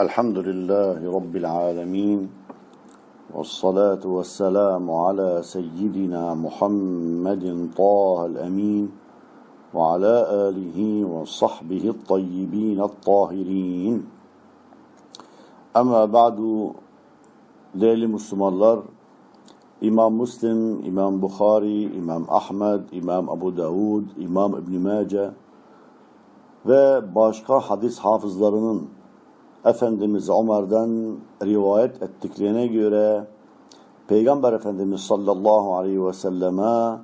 الحمد لله رب العالمين والصلاة والسلام على سيدنا محمد طه الأمين وعلى آله وصحبه الطيبين الطاهرين Ama ba'du değerli Müslümanlar İmam Müslim, İmam Bukhari, İmam Ahmed, İmam Abu Davud, İmam İbn Mace ve başka hadis hafızlarının Efendimiz Ömer'den rivayet ettiklerine göre Peygamber Efendimiz sallallahu aleyhi ve selleme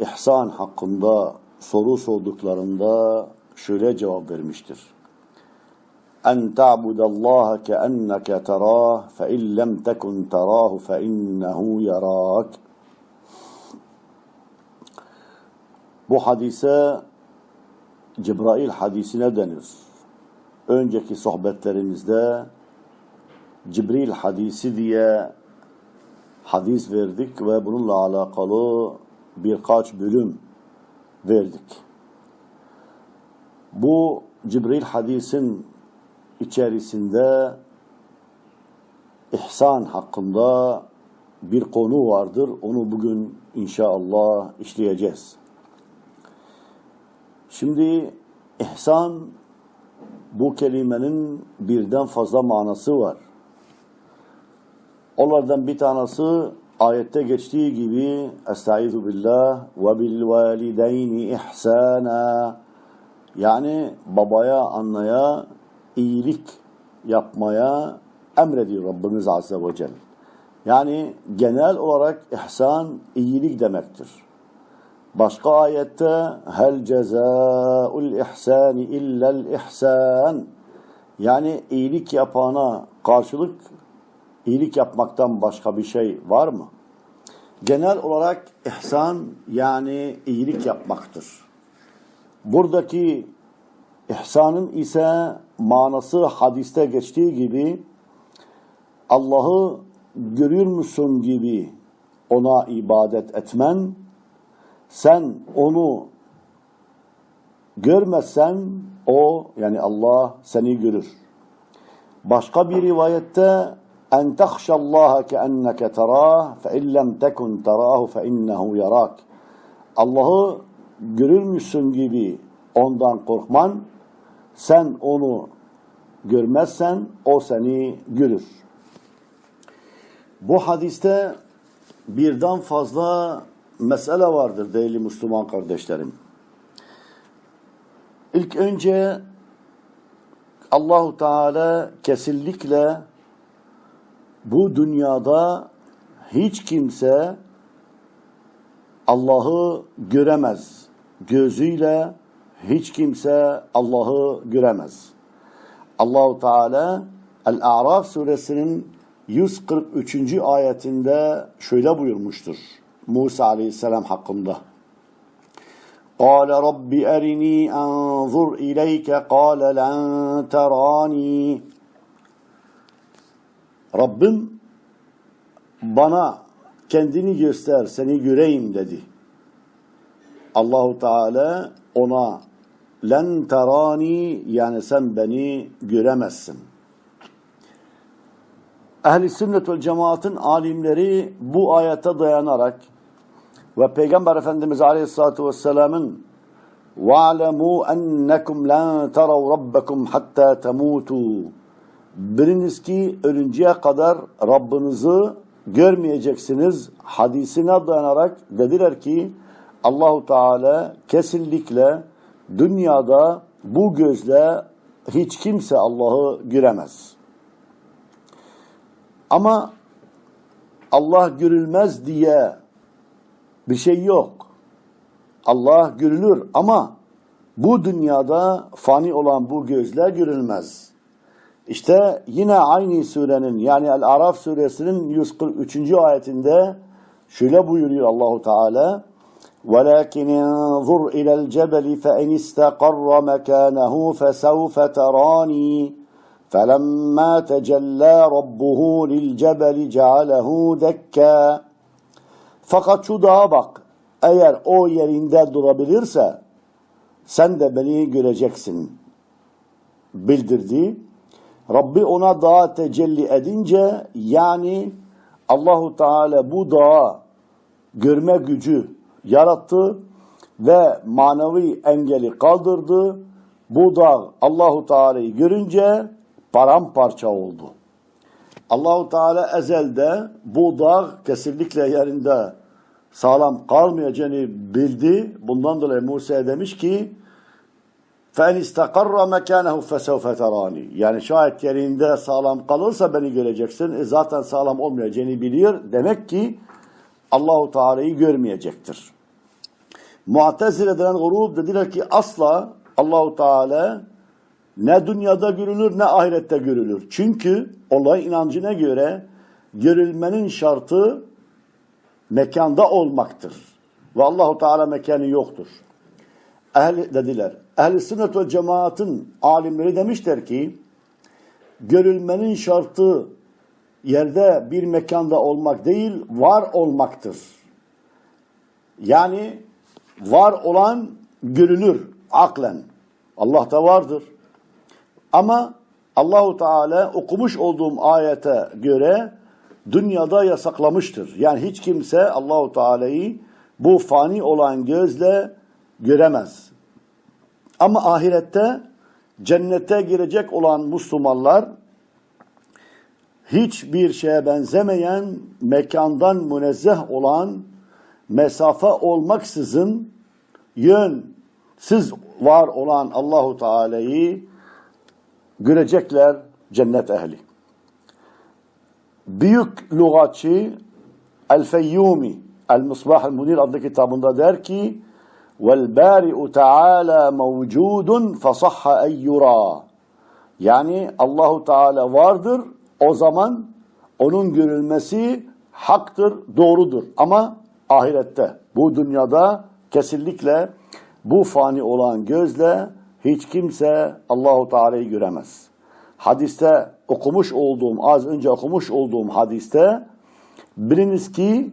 ihsan hakkında soru sorduklarında şöyle cevap vermiştir. En ta'budallaha keenneke terah fe in lem tekun terahu fe innehu yarak. Bu hadise Cebrail hadisine denir. Önceki sohbetlerimizde Cibril hadisi diye hadis verdik ve bununla alakalı birkaç bölüm verdik. Bu Cibril hadisin içerisinde ihsan hakkında bir konu vardır. Onu bugün inşallah işleyeceğiz. Şimdi ihsan bu kelimenin birden fazla manası var. Onlardan bir tanesi ayette geçtiği gibi Estaizu billah ve bil valideyni ihsana yani babaya, anneye iyilik yapmaya emrediyor Rabbimiz Azze ve Celle. Yani genel olarak ihsan iyilik demektir. Başka ayette hel cezaul ihsani illel ihsan yani iyilik yapana karşılık iyilik yapmaktan başka bir şey var mı? Genel olarak ihsan yani iyilik yapmaktır. Buradaki ihsanın ise manası hadiste geçtiği gibi Allah'ı görür müsün gibi ona ibadet etmen, sen onu görmezsen o yani Allah seni görür. Başka bir rivayette en tahşallaha keenneke terah fe illem tekun terahu fe innehu yarak. Allah'ı görür müsün gibi ondan korkman, sen onu görmezsen o seni görür. Bu hadiste birden fazla mesele vardır değerli Müslüman kardeşlerim. İlk önce Allahu Teala kesinlikle bu dünyada hiç kimse Allah'ı göremez. Gözüyle hiç kimse Allah'ı göremez. Allahu Teala El-A'raf suresinin 143. ayetinde şöyle buyurmuştur. Musa aleyhisselam hakkında. قال رب أرني أنظر إليك قال لن تراني Rabbim bana kendini göster seni göreyim dedi. Allahu Teala ona len terani yani sen beni göremezsin. Ehli sünnet ve cemaatin alimleri bu ayete dayanarak ve Peygamber Efendimiz Aleyhisselatü Vesselam'ın وَعْلَمُوا أَنَّكُمْ لَنْ تَرَوْ رَبَّكُمْ حَتَّى تَمُوتُوا Biliniz ki ölünceye kadar Rabbinizi görmeyeceksiniz hadisine dayanarak dediler ki Allahu Teala kesinlikle dünyada bu gözle hiç kimse Allah'ı göremez. Ama Allah görülmez diye bir şey yok. Allah görülür ama bu dünyada fani olan bu gözle görülmez. İşte yine aynı surenin yani El-Araf suresinin 143. ayetinde şöyle buyuruyor Allahu Teala ولكن انظر إلى الجبل فإن استقر مكانه فسوف تراني فلما تجلى ربه للجبل جعله دكا fakat şu dağa bak. Eğer o yerinde durabilirse sen de beni göreceksin. Bildirdi. Rabbi ona dağa tecelli edince yani Allahu Teala bu dağa görme gücü yarattı ve manevi engeli kaldırdı. Bu dağ Allahu Teala'yı görünce paramparça oldu. Allahu Teala ezelde bu dağ kesinlikle yerinde sağlam kalmayacağını bildi. Bundan dolayı Musa demiş ki فَاَنْ اِسْتَقَرَّ مَكَانَهُ فَسَوْفَ تَرَانِ Yani şayet yerinde sağlam kalırsa beni göreceksin. E zaten sağlam olmayacağını biliyor. Demek ki Allahu Teala'yı görmeyecektir. Mu'tezile denen grup dediler ki asla Allahu Teala ne dünyada görülür ne ahirette görülür. Çünkü olay inancına göre görülmenin şartı mekanda olmaktır. Ve Allahu Teala mekanı yoktur. Ehli dediler. Ehli sünnet ve cemaatın alimleri demişler ki görülmenin şartı yerde bir mekanda olmak değil, var olmaktır. Yani var olan görülür aklen. Allah da vardır. Ama Allahu Teala okumuş olduğum ayete göre dünyada yasaklamıştır. Yani hiç kimse Allahu Teala'yı bu fani olan gözle göremez. Ama ahirette cennete girecek olan Müslümanlar hiçbir şeye benzemeyen, mekandan münezzeh olan, mesafe olmaksızın yönsiz var olan Allahu Teala'yı görecekler cennet ehli. Büyük lügatçı El-Feyyumi El-Misbah El-Munir adlı kitabında der ki وَالْبَارِئُ تَعَالَى مَوْجُودٌ فَصَحَّ اَنْ يُرَى Yani Allahu Teala vardır, o zaman onun görülmesi haktır, doğrudur. Ama ahirette, bu dünyada kesinlikle bu fani olan gözle hiç kimse Allahu Teala'yı göremez. Hadiste okumuş olduğum, az önce okumuş olduğum hadiste biriniz ki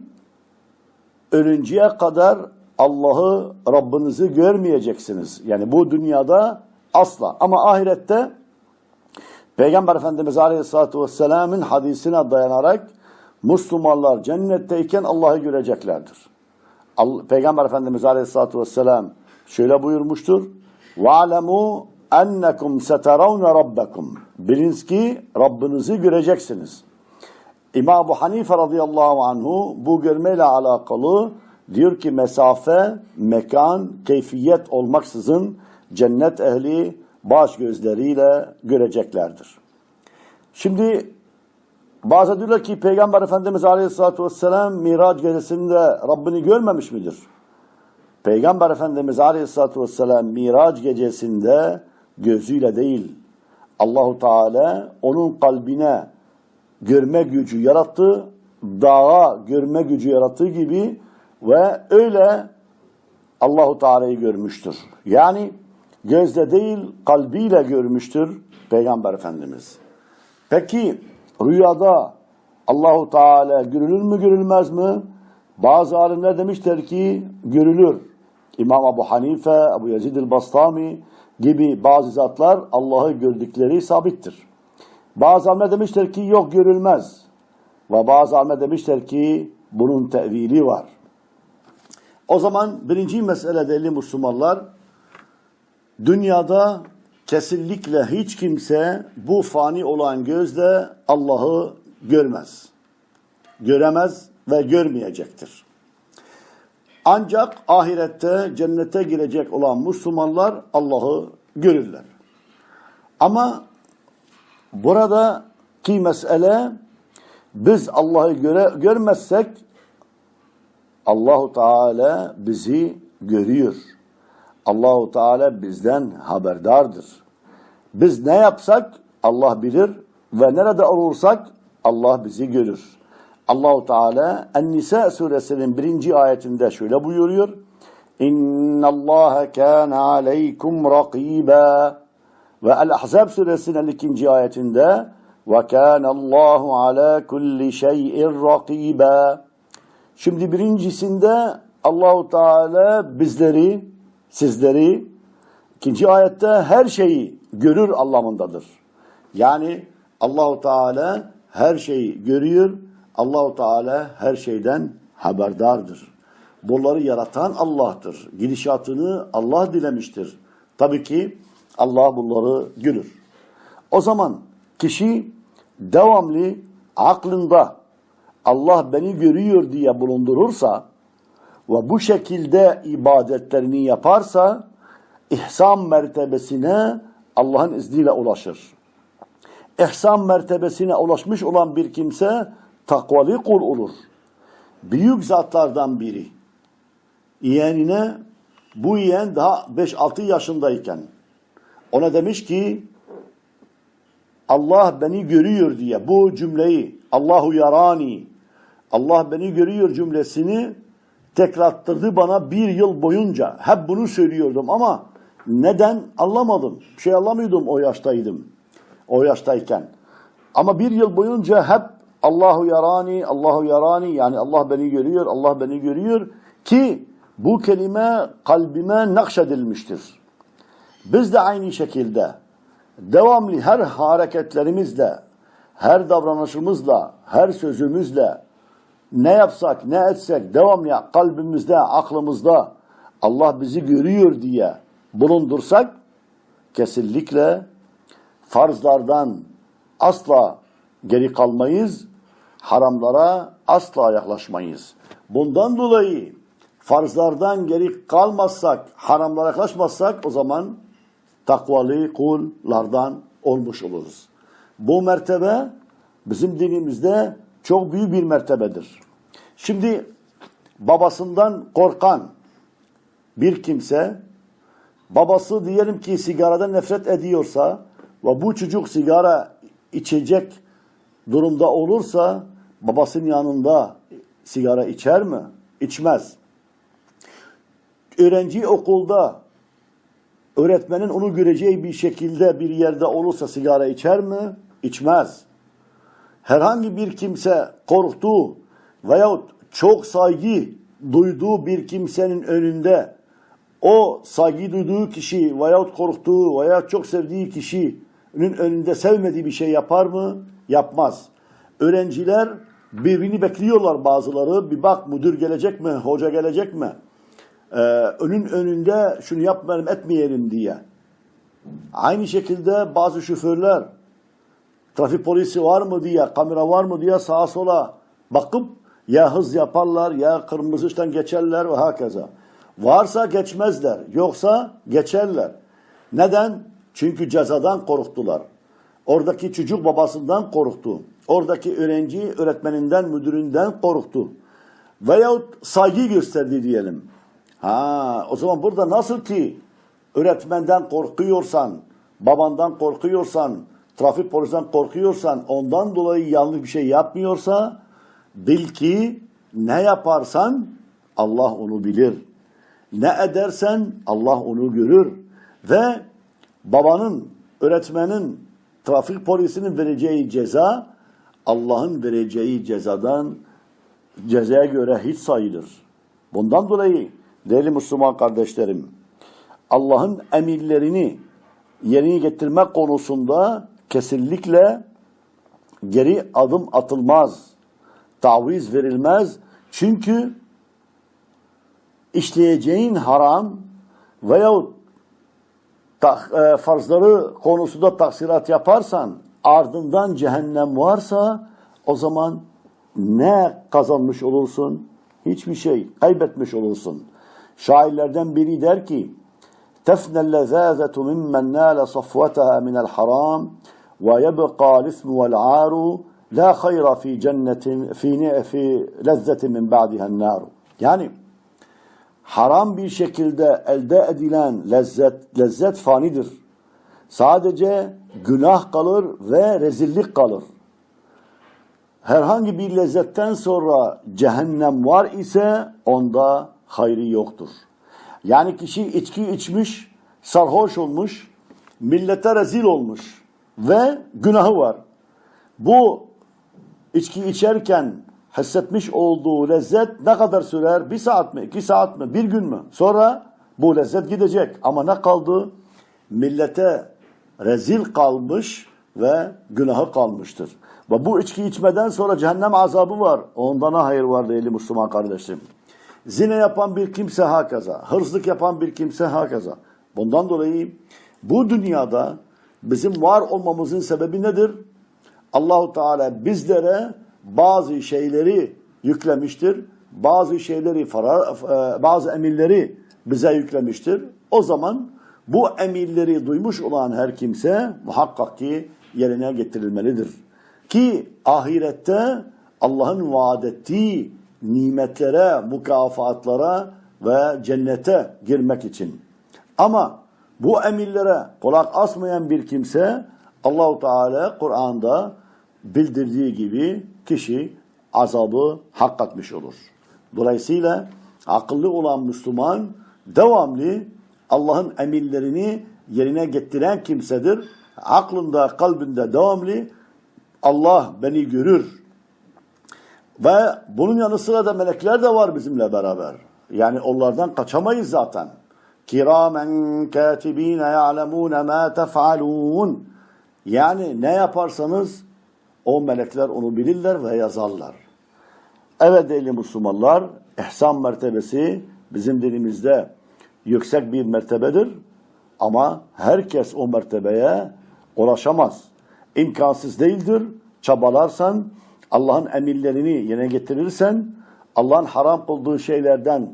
ölünceye kadar Allah'ı, Rabbinizi görmeyeceksiniz. Yani bu dünyada asla. Ama ahirette Peygamber Efendimiz Aleyhisselatü Vesselam'ın hadisine dayanarak Müslümanlar cennetteyken Allah'ı göreceklerdir. Peygamber Efendimiz Aleyhisselatü Vesselam şöyle buyurmuştur. وَعْلَمُوا اَنَّكُمْ سَتَرَوْنَ رَبَّكُمْ Biliniz ki Rabbinizi göreceksiniz. İmam Ebu Hanife radıyallahu anhu bu görmeyle alakalı diyor ki mesafe, mekan, keyfiyet olmaksızın cennet ehli baş gözleriyle göreceklerdir. Şimdi bazı diyorlar ki Peygamber Efendimiz Aleyhisselatü Vesselam Miraç gecesinde Rabbini görmemiş midir? Peygamber Efendimiz Aleyhisselatü Vesselam Miraç gecesinde gözüyle değil Allahu Teala onun kalbine görme gücü yarattı, dağa görme gücü yarattığı gibi ve öyle Allahu Teala'yı görmüştür. Yani gözle değil kalbiyle görmüştür Peygamber Efendimiz. Peki rüyada Allahu Teala görülür mü görülmez mi? Bazı alimler demişler ki görülür. İmam Ebu Hanife, Ebu Yazid el-Bastami gibi bazı zatlar Allah'ı gördükleri sabittir. Bazı alimler demişler ki yok görülmez. Ve bazı alimler demişler ki bunun tevili var. O zaman birinci mesele değerli Müslümanlar, dünyada kesinlikle hiç kimse bu fani olan gözle Allah'ı görmez. Göremez ve görmeyecektir. Ancak ahirette cennete girecek olan Müslümanlar Allah'ı görürler. Ama buradaki mesele biz Allah'ı göre, görmezsek Allahu Teala bizi görüyor. Allahu Teala bizden haberdardır. Biz ne yapsak Allah bilir ve nerede olursak Allah bizi görür. Allahu Teala En-Nisa suresinin birinci ayetinde şöyle buyuruyor. İnna Allah kana aleykum rakiba. Ve El-Ahzab suresinin ikinci ayetinde ve kana Allahu ala kulli şeyin rakiba. Şimdi birincisinde Allahu Teala bizleri, sizleri, ikinci ayette her şeyi görür anlamındadır. Yani Allahu Teala her şeyi görüyor. Allahu Teala her şeyden haberdardır. Bunları yaratan Allah'tır. Gidişatını Allah dilemiştir. Tabii ki Allah bunları görür. O zaman kişi devamlı aklında Allah beni görüyor diye bulundurursa ve bu şekilde ibadetlerini yaparsa ihsan mertebesine Allah'ın izniyle ulaşır. İhsan mertebesine ulaşmış olan bir kimse takvalı kul olur. Büyük zatlardan biri. Yeğenine bu yeğen daha 5-6 yaşındayken ona demiş ki Allah beni görüyor diye bu cümleyi Allahu yarani Allah beni görüyor cümlesini tekrarttırdı bana bir yıl boyunca. Hep bunu söylüyordum ama neden anlamadım. Bir şey anlamıyordum o yaştaydım. O yaştayken. Ama bir yıl boyunca hep Allahu yarani, Allahu yarani yani Allah beni görüyor, Allah beni görüyor ki bu kelime kalbime nakşedilmiştir. Biz de aynı şekilde devamlı her hareketlerimizle, her davranışımızla, her sözümüzle ne yapsak, ne etsek devamlı kalbimizde, aklımızda Allah bizi görüyor diye bulundursak kesinlikle farzlardan asla geri kalmayız, haramlara asla yaklaşmayız. Bundan dolayı farzlardan geri kalmazsak, haramlara yaklaşmazsak o zaman takvalı kullardan olmuş oluruz. Bu mertebe bizim dinimizde çok büyük bir mertebedir. Şimdi babasından korkan bir kimse babası diyelim ki sigaradan nefret ediyorsa ve bu çocuk sigara içecek durumda olursa babasının yanında sigara içer mi? İçmez. Öğrenci okulda öğretmenin onu göreceği bir şekilde bir yerde olursa sigara içer mi? İçmez. Herhangi bir kimse korktuğu veyahut çok saygı duyduğu bir kimsenin önünde o saygı duyduğu kişi veyahut korktuğu veya çok sevdiği kişinin önünde sevmediği bir şey yapar mı? Yapmaz. Öğrenciler birbirini bekliyorlar bazıları. Bir bak müdür gelecek mi? Hoca gelecek mi? Ee, önün önünde şunu yapmayalım etmeyelim diye. Aynı şekilde bazı şoförler trafik polisi var mı diye, kamera var mı diye sağa sola bakıp ya hız yaparlar ya kırmızı ışıktan geçerler ve hakeza. Varsa geçmezler, yoksa geçerler. Neden? Çünkü cezadan korktular. Oradaki çocuk babasından korktu. Oradaki öğrenci öğretmeninden, müdüründen korktu. Veyahut saygı gösterdi diyelim. Ha, o zaman burada nasıl ki öğretmenden korkuyorsan, babandan korkuyorsan, trafik polisinden korkuyorsan, ondan dolayı yanlış bir şey yapmıyorsa, bil ki ne yaparsan Allah onu bilir. Ne edersen Allah onu görür. Ve babanın, öğretmenin, trafik polisinin vereceği ceza, Allah'ın vereceği cezadan cezaya göre hiç sayılır. Bundan dolayı değerli Müslüman kardeşlerim, Allah'ın emirlerini yerine getirmek konusunda kesinlikle geri adım atılmaz. Taviz verilmez. Çünkü işleyeceğin haram veyahut e, farzları konusunda taksirat yaparsan ardından cehennem varsa o zaman ne kazanmış olursun? Hiçbir şey kaybetmiş olursun. Şairlerden biri der ki تفنى اللذاذة ممن نال صفوتها من الحرام ويبقى الإثم والعار لا خير في جنة في في لذة من بعدها النار. Yani haram bir şekilde elde edilen lezzet lezzet fanidir. Sadece günah kalır ve rezillik kalır. Herhangi bir lezzetten sonra cehennem var ise onda hayrı yoktur. Yani kişi içki içmiş, sarhoş olmuş, millete rezil olmuş ve günahı var. Bu içki içerken hissetmiş olduğu lezzet ne kadar sürer? Bir saat mi, iki saat mi, bir gün mü? Sonra bu lezzet gidecek. Ama ne kaldı? Millete rezil kalmış, ve günahı kalmıştır. Ve bu içki içmeden sonra cehennem azabı var. Ondan hayır var değerli Müslüman kardeşim. Zine yapan bir kimse hakaza, hırsızlık yapan bir kimse hakaza. Bundan dolayı bu dünyada bizim var olmamızın sebebi nedir? Allahu Teala bizlere bazı şeyleri yüklemiştir. Bazı şeyleri, e, bazı emirleri bize yüklemiştir. O zaman bu emirleri duymuş olan her kimse muhakkak ki yerine getirilmelidir. Ki ahirette Allah'ın vaat ettiği nimetlere, mukafatlara ve cennete girmek için. Ama bu emirlere kulak asmayan bir kimse Allahu Teala Kur'an'da bildirdiği gibi kişi azabı hak etmiş olur. Dolayısıyla akıllı olan Müslüman devamlı Allah'ın emirlerini yerine getiren kimsedir. Aklında, kalbinde devamlı Allah beni görür. Ve bunun yanı sıra da melekler de var bizimle beraber. Yani onlardan kaçamayız zaten. Kiramen katibine ya'lemune ma tef'alun. Yani ne yaparsanız o melekler onu bilirler ve yazarlar. Evet değerli Müslümanlar, ihsan mertebesi bizim dinimizde yüksek bir mertebedir. Ama herkes o mertebeye ulaşamaz. İmkansız değildir. Çabalarsan, Allah'ın emirlerini yerine getirirsen, Allah'ın haram kıldığı şeylerden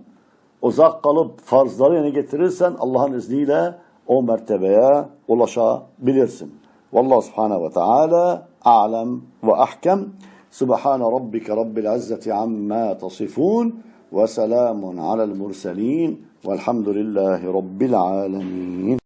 uzak kalıp farzları yerine getirirsen Allah'ın izniyle o mertebeye ulaşabilirsin. Vallahu subhanehu ve teala أعلم وأحكم. سبحان ربك رب العزة عما تصفون وسلام على المرسلين والحمد لله رب العالمين.